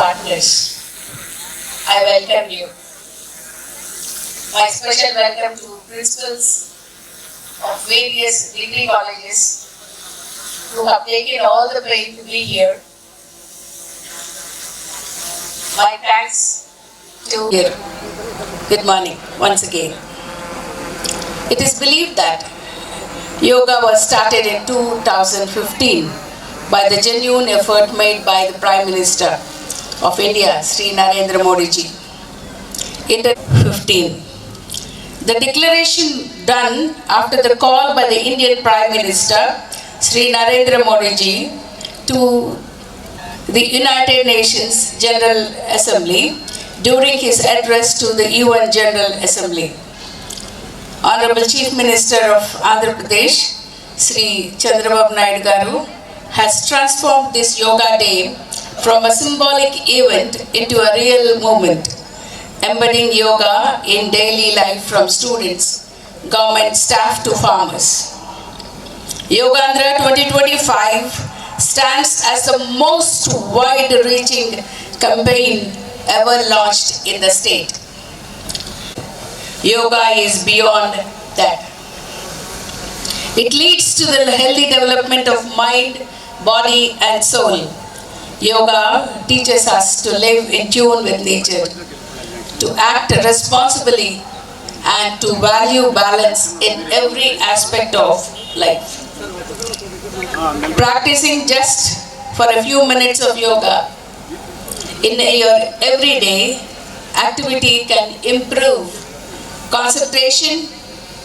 partners. I welcome you. My special welcome to principals of various degree colleges who have taken all the pain to be here. My thanks to here. Good morning once again. It is believed that yoga was started in 2015 by the genuine effort made by the Prime Minister of India, Sri Narendra Modi ji. In the 15, the declaration done after the call by the Indian Prime Minister, Sri Narendra Modi ji, to the United Nations General Assembly during his address to the UN General Assembly. Honorable Chief Minister of Andhra Pradesh, Sri Chandrababu Naidu Garu, has transformed this Yoga Day from a symbolic event into a real movement, embedding yoga in daily life from students, government staff to farmers. Yogandhra 2025 stands as the most wide-reaching campaign ever launched in the state. Yoga is beyond that. It leads to the healthy development of mind, body, and soul. Yoga teaches us to live in tune with nature, to act responsibly, and to value balance in every aspect of life. Practicing just for a few minutes of yoga in your everyday activity can improve concentration,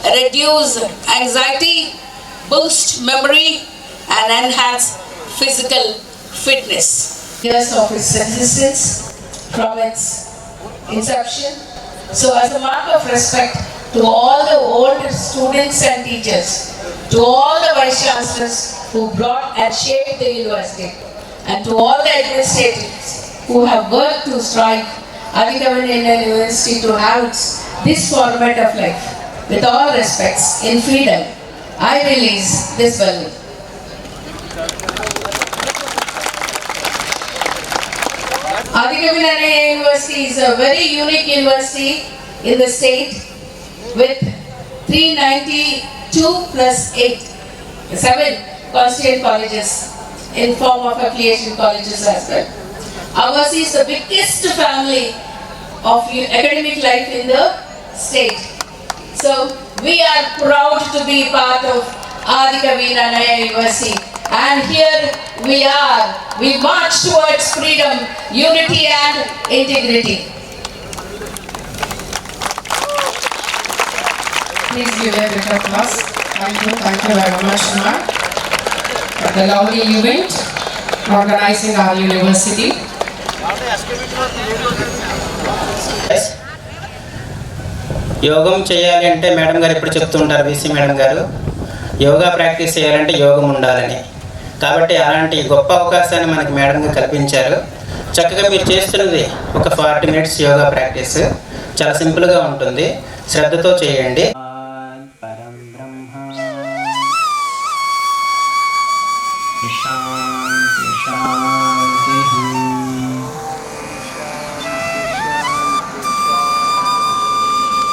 reduce anxiety, boost memory, and enhance physical fitness. Years of its existence from its inception. So, as a mark of respect to all the old students and teachers, to all the vice chancellors who brought and shaped the university, and to all the administrators who have worked to strive Adhikavan Indian University to have this format of life. With all respects, in freedom, I release this balloon. Adhikavan University is a very unique university in the state with 392 plus 8, 7 constituent colleges in form of affiliation colleges as well. Ours is the biggest family of academic life in the state. So we are proud to be part of Naya University. And here we are, we march towards freedom, unity and integrity. Please give a big applause. Thank you, thank you very much, ma'am, for the lovely event organizing our university. యోగం చేయాలి అంటే madam గారు ఎప్పుడు చెప్తుంటారు BC madam గారు yoga practice చేయాలంటే యోగం ఉండాలని కాబట్టి అలాంటి గొప్ప అవకాశాన్ని మనకి మేడం కల్పించారు. చక్కగా మీరు చేస్తున్నది ఒక ఫార్టీ మినిట్స్ యోగా ప్రాక్టీస్. చాలా సింపుల్గా ఉంటుంది. శ్రద్ధతో చేయండి. పరం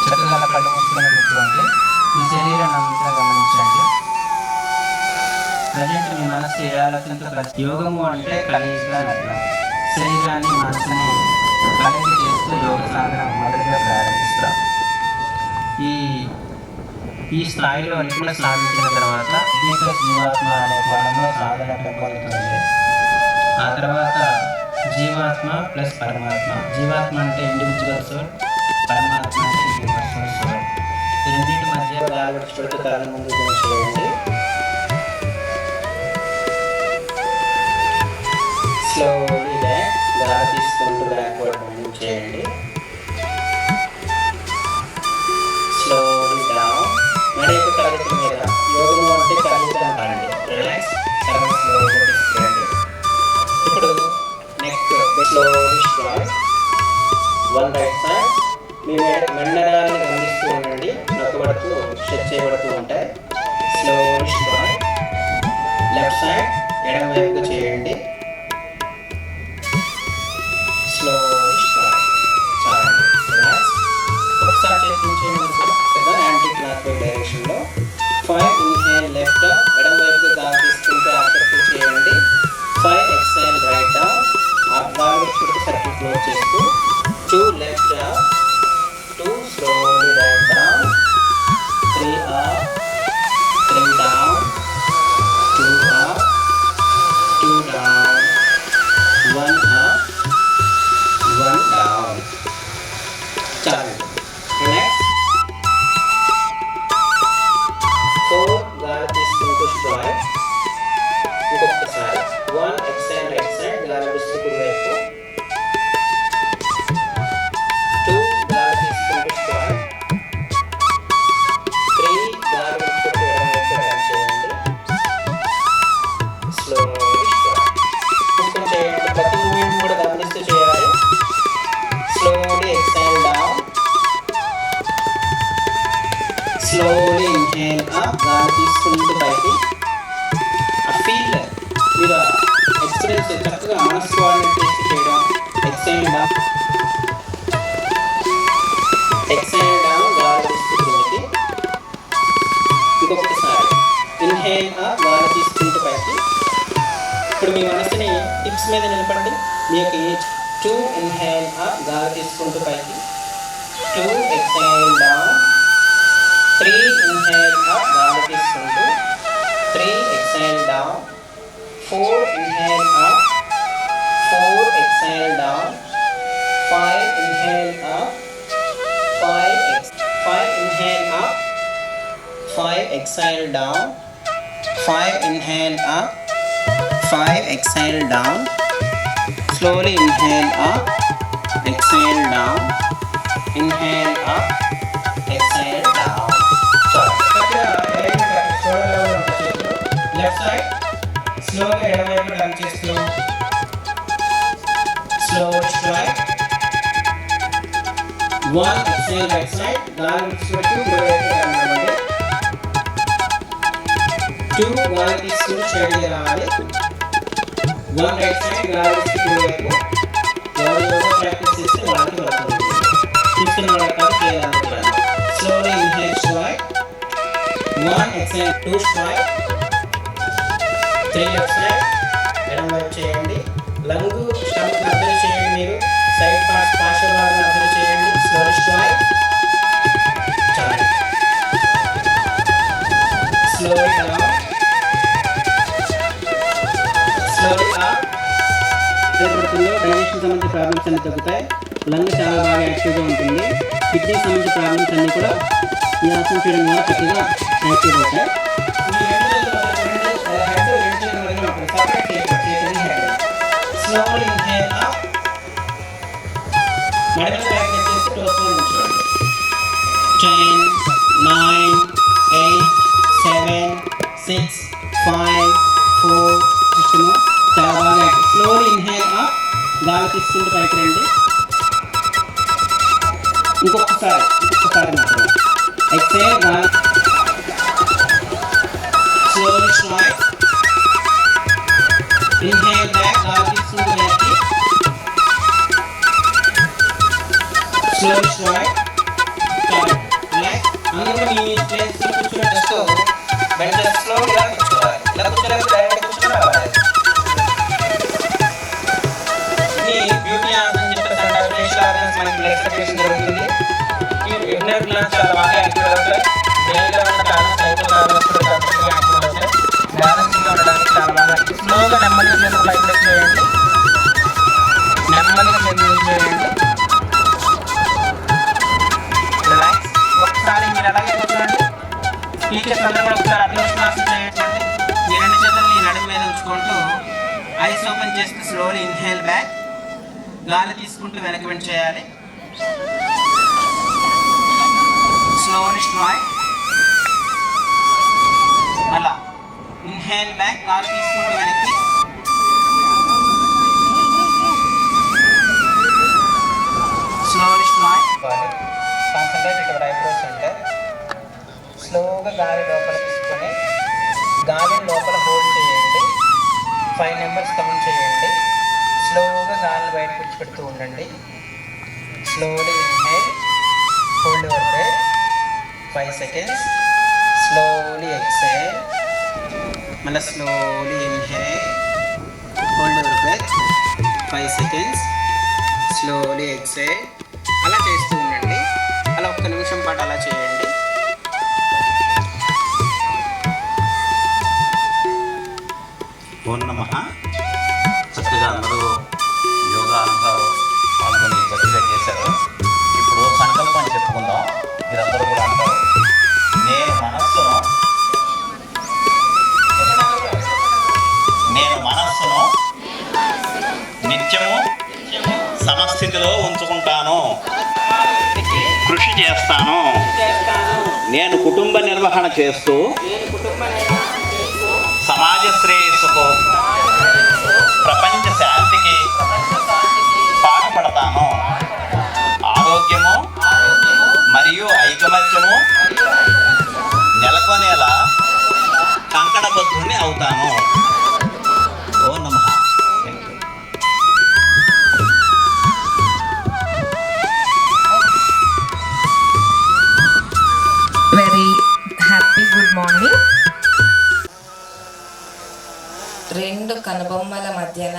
చక్కగా కళ్ళు మీ శరీరాన్ని అంతా గమనించండి. ప్రజెంట్ మీ మనసు ఏ ఆలోచనతో యోగము అంటే కలయిక అర్థం శరీరాన్ని మనసుని కలయిక చేస్తూ యోగ సాధన మొదటిగా ప్రారంభిస్తాం. ఈ ఈ స్థాయిలో నిపుణ సాధించిన తర్వాత దీప జీవాత్మ అనే పదంలో సాధన పెంపొందుతుంది ఆ తర్వాత జీవాత్మ ప్లస్ పరమాత్మ. జీవాత్మ అంటే ఇండివిజువల్ సోల్ పరమాత్మ అంటే యూనివర్సల్ సోల్. ఈ రెండింటి మధ్య గాలి కాలం ముందు చేయండి slowly 2 exhale down. 3 inhale up galat is full 3 exhale down. 4 inhale up. 4 exhale down. 5 inhale up. 5 5 inhale up. 5 exhale down. 5 inhale up. 5 exhale down. Slowly inhale up. Exhale down. Inhale up. Exhale down. Left side స్లోగా ఎడమవైపు turn చేస్తూ slow strike one exhale right side గాలి విడిచిపెట్టు కుడివైపు turn అవ్వండి two గాలి తీసుకుని స్ట్రైట్గా రావాలి వన్ రైట్ సైడ్ గాలి విడిచిపెట్టు కుడివైపు ఎవరు యోగా ప్రాక్టీస్ చేస్తే వాళ్ళకి వస్తుంది చూస్తున్న వాళ్ళకి slowly inhale strike one exhale two strike three exhale ఎడమ వైపు ఏర్పడుతుందో డైజెషన్ సంబంధించిన ప్రాబ్లమ్స్ అన్ని తగ్గుతాయి. లంగ్ చాలా బాగా యాక్టివ్గా ఉంటుంది. కిడ్నీ సంబంధించిన ప్రాబ్లమ్స్ అన్ని కూడా ఈ ఆసనం చేయడం వల్ల చక్కగా యాక్టివ్ అవుతాయి. స్లోలీ ఎక్సేల్ గాలి స్లోలీ స్ట్రైక్ ఇన్హేల్ బ్యాక్ నెమ్మదిగా చేయండి. నెమ్మదిగా చేతులు చేయండి. రిలాక్స్ ఒకసారి మీరు అలాగే చూడండి టీచర్స్ సందర్భంగా కూడా ఒకసారి అభ్యాసం చేయండి. ఈ రెండు చేతుల్ని నడుము మీద ఉంచుకుంటూ ఐస్ ఓపెన్ చేస్తూ స్లోలీ ఇన్హేల్ బ్యాక్ గాలి తీసుకుంటూ వెనక వెంట చేయాలి. స్లోలీ స్ట్రాయ్ అలా ఇన్హేల్ బ్యాక్ గాలి తీసుకుంటూ వెనక్కి స్లోలీ స్ట్రాయ్ కాన్సన్ట్రేట్ ఇక్కడ ఐబ్రోస్ సెంటర్ స్లోగా గాలి లోపల తీసుకొని గాలిని లోపల హోల్డ్ చేయండి. ఫైవ్ నెంబర్స్ కౌంట్ చేయండి. స్లోగా గాలి బయటకు పెడుతూ ఉండండి. Slowly inhale hold your breath five seconds slowly exhale మళ్ళీ slowly inhale hold your breath five seconds slowly exhale సమస్థితిలో ఉంచుకుంటాను. కృషి చేస్తాను. నేను కుటుంబ నిర్వహణ చేస్తూ సమాజ శ్రేయస్సుకు ప్రపంచ శాంతికి పాటుపడతాను. ఆరోగ్యము మరియు ఐకమత్యము నెలకొనేలా కంకణబద్ధుని అవుతాను. మార్నింగ్ రెండు కనుబొమ్మల మధ్యన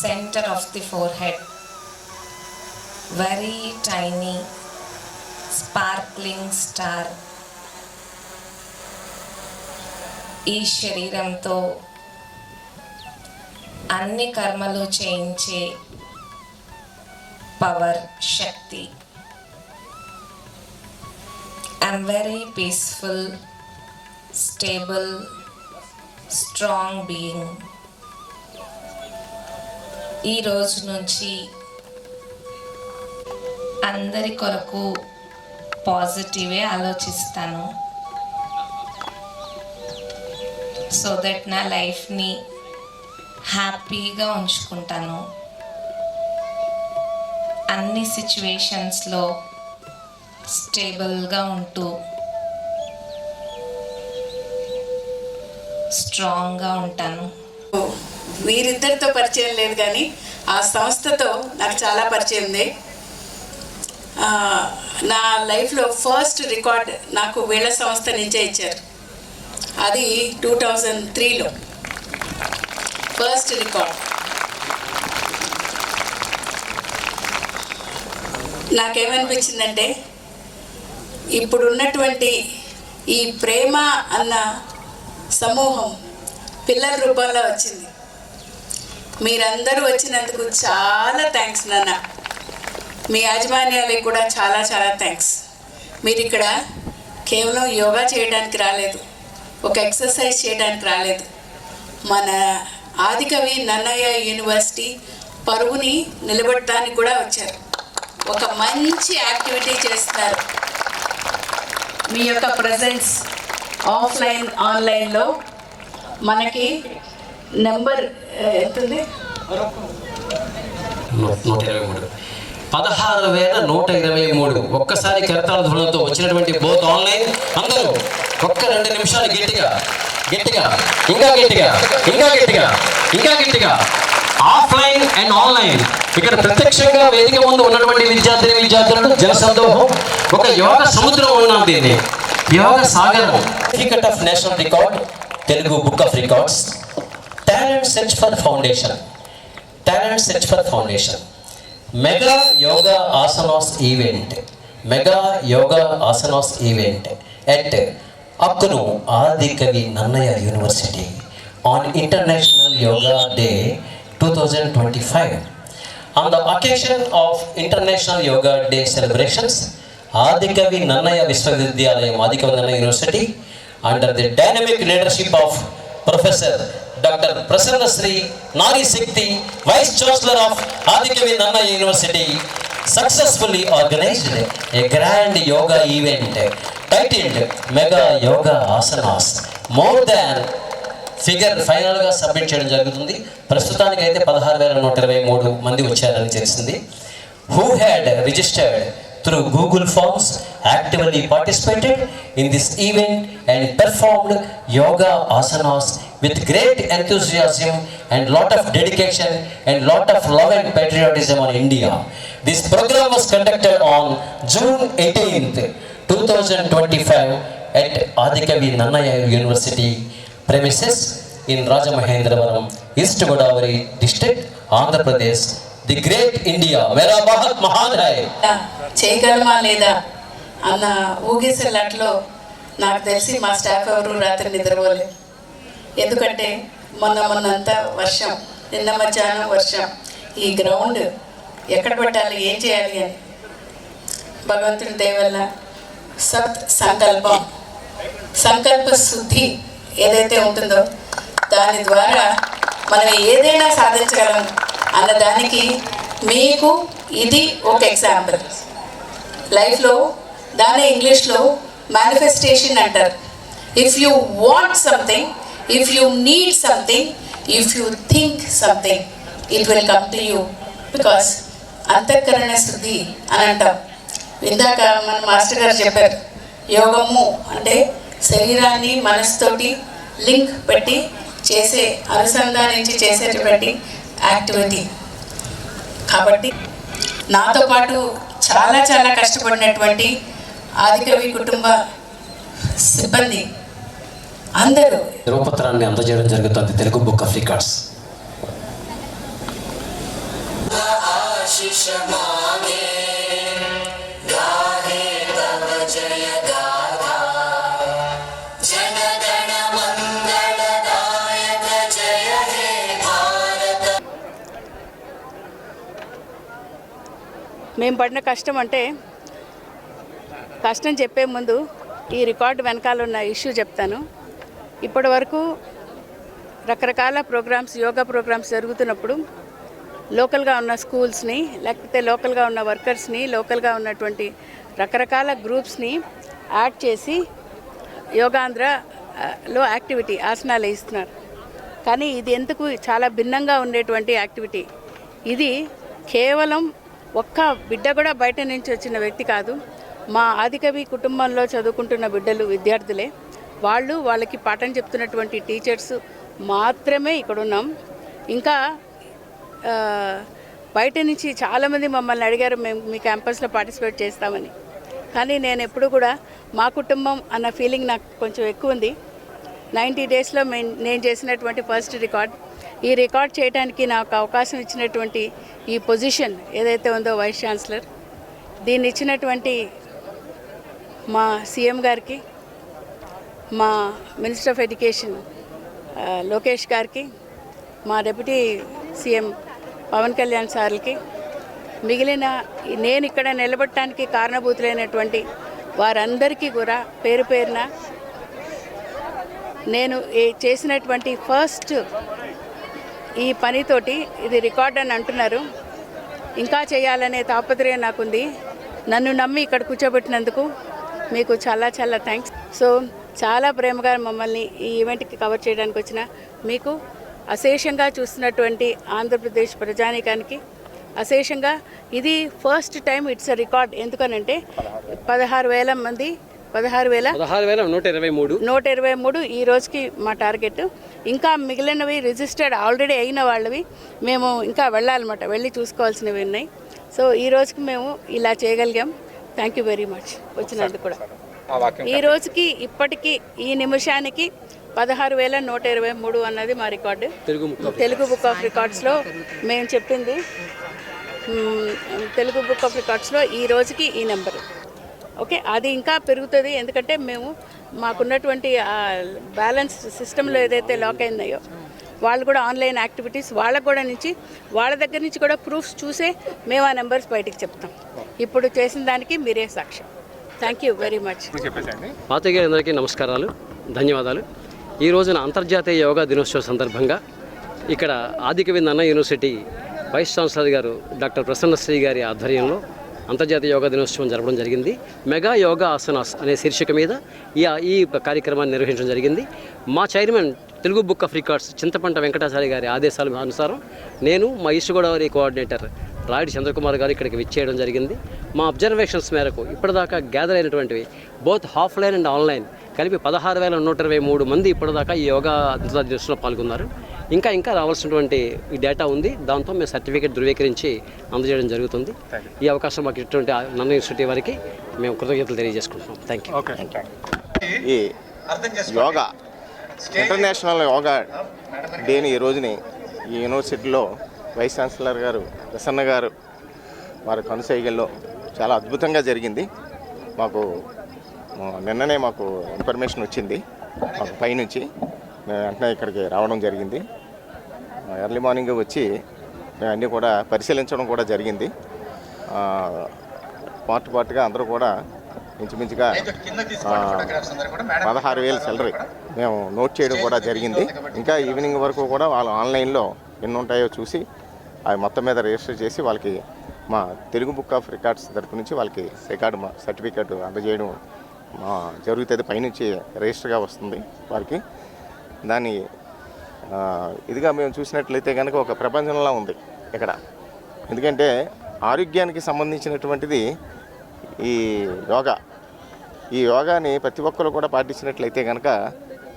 centre of the fore very tiny sparkling star ఈ శరీరంతో అన్ని కర్మలు చేయించే పవర్ శక్తి. I'm very peaceful stable strong being ఈ రోజు నుంచి అందరి కొరకు పాజిటివే ఆలోచిస్తాను. సో దట్ నా లైఫ్ని హ్యాపీగా ఉంచుకుంటాను. అన్ని సిచ్యువేషన్స్లో స్టేబుల్గా ఉంటూ స్ట్రాంగ్గా ఉంటాను. వీరిద్దరితో పరిచయం లేదు కానీ ఆ సంస్థతో నాకు చాలా పరిచయం ఉంది. నా లైఫ్లో ఫస్ట్ రికార్డ్ నాకు వీళ్ళ సంస్థ నుంచే ఇచ్చారు. అది టూ థౌజండ్ త్రీలో. First record. నాకేమనిపించిందంటే ఇప్పుడున్నటువంటి ఈ ప్రేమ అన్న సమూహం పిల్లల రూపంలో వచ్చింది. మీరందరూ వచ్చినందుకు చాలా థ్యాంక్స్ నాన్న. మీ యాజమాన్యాలకి కూడా చాలా చాలా థ్యాంక్స్ మీరు ఇక్కడ కేవలం యోగా చేయడానికి రాలేదు. ఒక ఎక్సర్సైజ్ చేయడానికి రాలేదు. మన ఆదికవి నన్నయ్య యూనివర్సిటీ పరువుని నిలబెట్టడానికి కూడా వచ్చారు. ఒక మంచి యాక్టివిటీ చేస్తారు మీ యొక్క ప్రజెన్స్ ఆఫ్లైన్ ఆన్లైన్లో మనకి నెంబర్ ఎంత ఉంది నూట ఇరవై మూడు. పదహారు వేల నూట ఇరవై మూడు. ఒక్కసారి కరతాళ ధ్వనులతో వచ్చినటువంటి బోత్ ఆన్లైన్ అందరూ ఒక్క రెండు నిమిషాలు గట్టిగా గట్టిగా ఇంకా గట్టిగా ఇంకా గట్టిగా ఇంకా గట్టిగా. ఆఫ్లైన్ అండ్ ఆన్లైన్ ఇక్కడ ప్రత్యక్షంగా వేదిక ముందు ఉన్నటువంటి విద్యార్థిని విద్యార్థులను జల సందోహం ఒక యోగ సముద్రం ఉన్నాం దీన్ని. యోగ సాగరం. Certificate of national record Telugu book of records talent search for foundation talent search for foundation mega yoga asanas event mega yoga asanas event at అక్కును Adi Kavi Nannaya university on international yoga day two thousand twenty five on the occasion of international yoga day celebrations Adikavi Nannaya విశ్వవిద్యాలయం Adikavi Nannaya university under the dynamic leadership of professor doctor Prasanna Shri Nari Shakti vice chancellor of Adikavi Nannaya university successfully organised a grand yoga event titled mega yoga asanas more than figure ఫైనల్గా submit చేయడం జరుగుతుంది. ప్రస్తుతానికి అయితే పదహారు వేల నూట ఇరవై మూడు మంది వచ్చారని తెలిసింది who had registered through Google forms actively participated in this event and performed yoga asanas with great enthusiasm and lot of dedication and lot of love and patriotism on India this programme was conducted on June eighteenth two thousand twenty five at Adikavi Nannaya university premises in Rajamahendravaram, East Godavari district, Andhra Pradesh. The great India Mera Bharat Mahan చేయగలమా లేదా అన్న ఊగేసేలాట్లో నాకు తెలిసి మా staff ఎవరు రాత్రి నిద్రపోలే ఎందుకంటే మొన్న మొన్నంతా వర్షం నిన్న మధ్యాహ్నం వర్షం. ఈ గ్రౌండ్ ఎక్కడ పెట్టాలి ఏం చేయాలి అని. భగవంతుని దయవల్ల సత్ సంకల్పం సంకల్ప శుద్ధి ఏదైతే ఉంటుందో దాని ద్వారా మనం ఏదైనా సాధించగలం అన్నదానికి మీకు ఇది ఒక ఎగ్జాంపుల్ లైఫ్లో దాని ఇంగ్లీష్లో మేనిఫెస్టేషన్ అంటారు. If you want something if you need something if you think something it will come to you because అంతఃకరణ శుద్ధి అని అంటాం. ఇందాక మన మాస్టర్ గారు చెప్పారు యోగము అంటే శరీరాన్ని మనసుతోటి లింక్ పెట్టి చేసే అనుసంధానించి చేసేటువంటి యాక్టివిటీ. కాబట్టి నాతో పాటు చాలా చాలా కష్టపడినటువంటి ఆదికవి కుటుంబ సిబ్బంది అందరూ. ధ్రువపత్రాన్ని అందజేయడం జరుగుతుంది తెలుగు బుక్ ఆఫ్ రికార్డ్స్. మేము పడిన కష్టం అంటే కష్టం చెప్పే ముందు ఈ రికార్డు వెనకాల ఉన్న ఇష్యూ చెప్తాను. ఇప్పటి వరకు రకరకాల ప్రోగ్రామ్స్ యోగా ప్రోగ్రామ్స్ జరుగుతున్నప్పుడు లోకల్గా ఉన్న స్కూల్స్ని లేకపోతే లోకల్గా ఉన్న వర్కర్స్ని లోకల్గా ఉన్నటువంటి రకరకాల గ్రూప్స్ని యాడ్ చేసి యోగాంధ్రలో యాక్టివిటీ ఆసనాలు వేయిస్తున్నారు. కానీ ఇది ఎందుకు చాలా భిన్నంగా ఉండేటువంటి యాక్టివిటీ? ఇది కేవలం ఒక్క బిడ్డ కూడా బయట నుంచి వచ్చిన వ్యక్తి కాదు. మా ఆదికవి కుటుంబంలో చదువుకుంటున్న బిడ్డలు విద్యార్థులే. వాళ్ళు వాళ్ళకి పాఠం చెప్తున్నటువంటి టీచర్స్ మాత్రమే ఇక్కడ ఉన్నాం ఇంకా బయట నుంచి చాలామంది మమ్మల్ని అడిగారు మేము మీ క్యాంపస్లో పార్టిసిపేట్ చేస్తామని. కానీ నేను ఎప్పుడు కూడా మా కుటుంబం అన్న ఫీలింగ్ నాకు కొంచెం ఎక్కువ ఉంది. నైంటీ డేస్లో నేను చేసినటువంటి ఫస్ట్ రికార్డ్ ఈ రికార్డ్ చేయడానికి నాకు అవకాశం ఇచ్చినటువంటి ఈ పొజిషన్ ఏదైతే ఉందో వైస్ ఛాన్సలర్ దీన్ని ఇచ్చినటువంటి మా సీఎం గారికి మా మినిస్టర్ ఆఫ్ ఎడ్యుకేషన్ లోకేష్ గారికి మా డిప్యూటీ సీఎం పవన్ కళ్యాణ్ సార్లకి మిగిలిన నేను ఇక్కడ నిలబడటానికి కారణభూతులైనటువంటి వారందరికీ కూడా పేరు పేరున నేను ఈ- చేసినటువంటి ఫస్ట్ ఈ పనితోటి ఇది రికార్డ్ అని అంటున్నారు. ఇంకా చేయాలనే తాపత్రయం నాకుంది. నన్ను నమ్మి ఇక్కడ కూర్చోబెట్టినందుకు మీకు చాలా చాలా థ్యాంక్స్ సో చాలా ప్రేమగా మమ్మల్ని ఈ ఈవెంట్కి కవర్ చేయడానికి వచ్చిన మీకు అశేషంగా చూస్తున్నటువంటి ఆంధ్రప్రదేశ్ ప్రజానీకానికి అశేషంగా ఇది first time it's a record ఎందుకనంటే పదహారు వేల మంది పదహారు వేల పదహారు వేల నూట ఇరవై మూడు. నూట ఇరవై మూడు ఈ రోజుకి మా టార్గెట్. ఇంకా మిగిలినవి రిజిస్టర్డ్ ఆల్రెడీ అయిన వాళ్ళవి. మేము ఇంకా వెళ్ళాలన్నమాట. వెళ్ళి చూసుకోవాల్సినవి ఉన్నాయి. సో ఈ రోజుకి మేము ఇలా చేయగలిగాం. థ్యాంక్ యూ వెరీ మచ్ వచ్చినందుకు కూడా. ఈ రోజుకి ఇప్పటికీ ఈ నిమిషానికి పదహారు వేల నూట ఇరవై మూడు అన్నది మా record. Telugu Telugu book of రికార్డ్స్లో మేము చెప్పింది. తెలుగు బుక్ ఆఫ్ రికార్డ్స్లో ఈ రోజుకి ఈ నెంబరు. ఓకే అది ఇంకా పెరుగుతుంది. ఎందుకంటే మేము మాకున్నటువంటి బ్యాలెన్స్ సిస్టంలో ఏదైతే లాక్ అయిందో వాళ్ళు కూడా ఆన్లైన్ యాక్టివిటీస్ వాళ్ళకు కూడా నుంచి వాళ్ళ దగ్గర నుంచి కూడా ప్రూఫ్స్ చూసే మేము ఆ నెంబర్స్ బయటికి చెప్తాం. ఇప్పుడు చేసిన దానికి మీరే సాక్ష్యం. థ్యాంక్ యూ వెరీ మచ్ పాత్రికేయులందరికీ నమస్కారాలు ధన్యవాదాలు. ఈ రోజున అంతర్జాతీయ యోగా దినోత్సవ సందర్భంగా ఇక్కడ Adikavi Nanna university vice chancellor garu doctor Prasannasri గారి ఆధ్వర్యంలో అంతర్జాతీయ యోగా దినోత్సవం జరపడం జరిగింది. మెగా యోగా ఆసనాస్ అనే శీర్షిక మీద ఈ ఈ కార్యక్రమాన్ని నిర్వహించడం జరిగింది. మా chairman Telugu book of records Chintapanta Venkatachari garu ఆదేశాల అనుసారం నేను మా ఈస్ట్ గోదావరి కోఆర్డినేటర్ రాయుడు చంద్రకుమార్ గారు ఇక్కడికి విచ్చేయడం జరిగింది. మా అబ్జర్వేషన్స్ మేరకు ఇప్పటిదాకా గ్యాదర్ అయినటువంటివి బోత్ ఆఫ్లైన్ అండ్ ఆన్లైన్ కలిపి పదహారు వేల నూట ఇరవై మూడు మంది ఇప్పటిదాకా ఈ యోగా దినోత్సవంలో పాల్గొన్నారు. ఇంకా ఇంకా రావాల్సినటువంటి ఈ డేటా ఉంది. దాంతో మేము సర్టిఫికేట్ ధృవీకరించి అందజేయడం జరుగుతుంది. ఈ అవకాశం మాకు ఇటువంటి నన్న యూనివర్సిటీ వారికి మేము కృతజ్ఞతలు తెలియజేసుకుంటున్నాం. థ్యాంక్ యూ ఈ యోగా ఇంటర్నేషనల్ యోగా డేని ఈ రోజుని ఈ యూనివర్సిటీలో వైస్ ఛాన్సలర్ గారు ప్రసన్న గారు వారి కనుసైగల్లో చాలా అద్భుతంగా జరిగింది. మాకు నిన్ననే మాకు ఇన్ఫర్మేషన్ వచ్చింది. మాకు పైనుంచి మేము వెంటనే ఇక్కడికి రావడం జరిగింది. ఎర్లీ మార్నింగ్ వచ్చి మేము అన్నీ కూడా పరిశీలించడం కూడా జరిగింది. పార్ట్ పార్ట్గా అందరూ కూడా ఇంచుమించుగా పదహారు వేలు సెలరీ మేము నోట్ చేయడం కూడా జరిగింది. ఇంకా ఈవినింగ్ వరకు కూడా వాళ్ళు ఆన్లైన్లో ఎన్ని ఉంటాయో చూసి అవి మొత్తం మీద రిజిస్టర్ చేసి వాళ్ళకి మా తెలుగు బుక్ ఆఫ్ రికార్డ్స్ తరపు నుంచి వాళ్ళకి రికార్డు మా సర్టిఫికేట్ అందజేయడం మా జరుగుతుంది. పైనుంచి రిజిస్టర్గా వస్తుంది వారికి దాన్ని ఇదిగా మేము చూసినట్లయితే కనుక ఒక ప్రపంచంలా ఉంది ఇక్కడ. ఎందుకంటే ఆరోగ్యానికి సంబంధించినటువంటిది ఈ యోగా. ఈ యోగాని ప్రతి ఒక్కరు కూడా పాటించినట్లయితే కనుక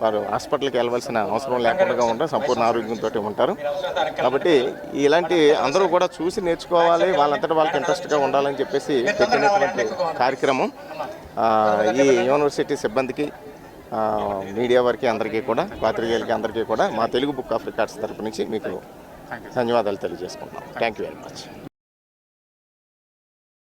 వారు హాస్పిటల్కి వెళ్ళవలసిన అవసరం లేకుండా ఉంటారు సంపూర్ణ ఆరోగ్యంతో ఉంటారు. కాబట్టి ఇలాంటి అందరూ కూడా చూసి నేర్చుకోవాలి వాళ్ళంతటా వాళ్ళకి ఇంట్రెస్ట్గా ఉండాలని చెప్పేసి పెట్టినటువంటి కార్యక్రమం. ఈ యూనివర్సిటీ సిబ్బందికి మీడియా వారికి అందరికీ కూడా పాత్రికేయులకి అందరికీ కూడా మా తెలుగు బుక్ ఆఫ్ రికార్డ్స్ తరపు నుంచి మీకు ధన్యవాదాలు తెలియజేసుకుంటున్నాం. Thank you very much